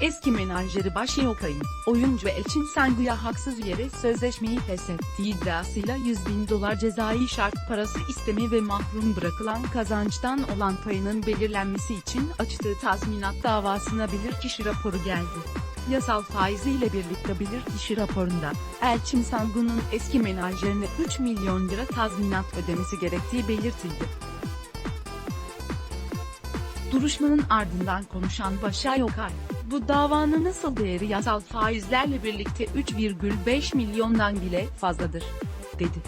Eski menajeri Başı Okay'ın, oyuncu Elçin Sangu'ya haksız yere sözleşmeyi feshettiği iddiasıyla 100 bin dolar cezai şart parası isteme ve mahrum bırakılan kazançtan olan payının belirlenmesi için açtığı tazminat davasına bilirkişi raporu geldi. Yasal faiziyle birlikte bilirkişi raporunda, Elçin Sangu'nun eski menajerine 3 milyon lira tazminat ödemesi gerektiği belirtildi. Duruşmanın ardından konuşan Başay Okay, bu davanın nasıl değeri yasal faizlerle birlikte 3,5 milyondan bile fazladır, dedi.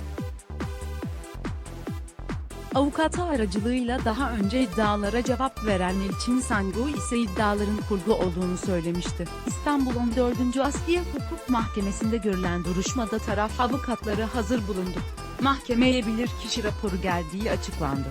Avukatı aracılığıyla daha önce iddialara cevap veren Elçin Sangu ise iddiaların kurgu olduğunu söylemişti. İstanbul 14. Asliye Hukuk Mahkemesi'nde görülen duruşmada taraf avukatları hazır bulundu. Mahkemeye bilirkişi raporu geldiği açıklandı.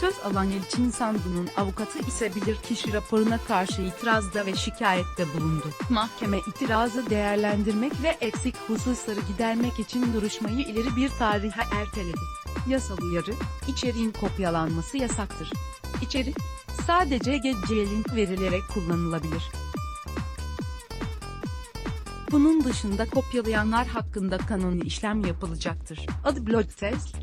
Söz alan Elçin Sangu'nun avukatı ise bilirkişi raporuna karşı itirazda ve şikayette bulundu. Mahkeme itirazı değerlendirmek ve eksik hususları gidermek için duruşmayı ileri bir tarihe erteledi. Yasal uyarı, içeriğin kopyalanması yasaktır. İçerik, sadece GC link verilerek kullanılabilir. Bunun dışında kopyalayanlar hakkında kanuni işlem yapılacaktır. Adı Blood Test.